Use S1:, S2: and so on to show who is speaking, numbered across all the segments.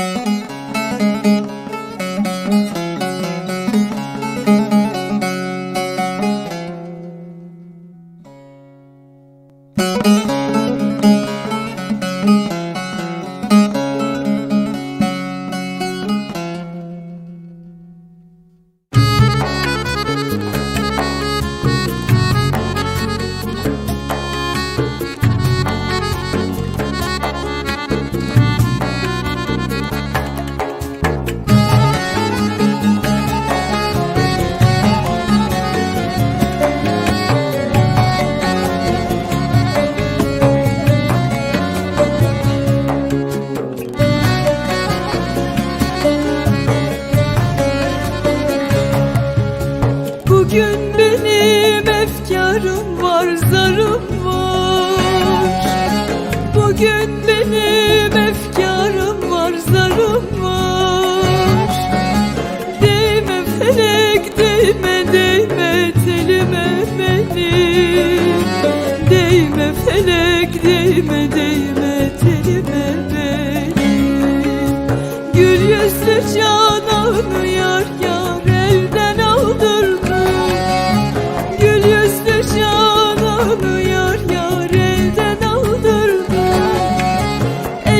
S1: Música Bugün benim efkarım var, zarım var. Bugün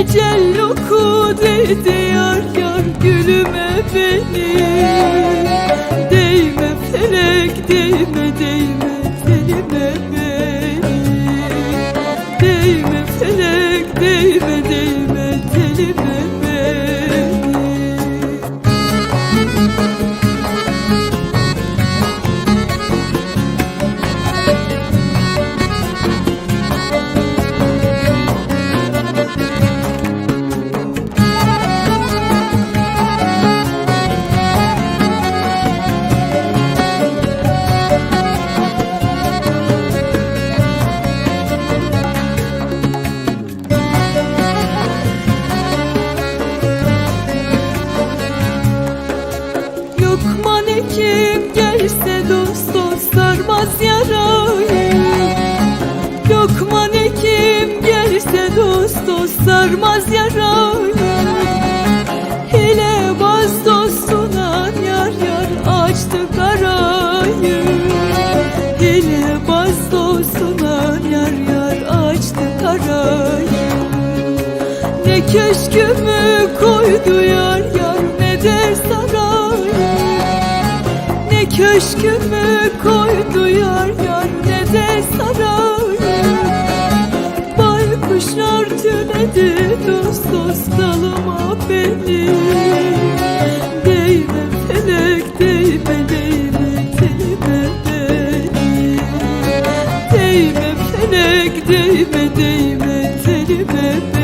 S1: Ecel oku dedi yar gülüme benim kim gelse dost dost sarmaz yarayı. Lokman kim gelse dost dost sarmaz yarayı. Hile baz dostuna yar yar açtı karayı. Hile baz dostuna yar yar açtı karayı. Ne köşkümü koydu yar yar ne de sarayı Ne köşkümü koydu yar yar ne de sarayı Baykuşlar tünedi dost dost dalıma beni. Değme felek değme değme telime beni Değme felek değme değme telime beni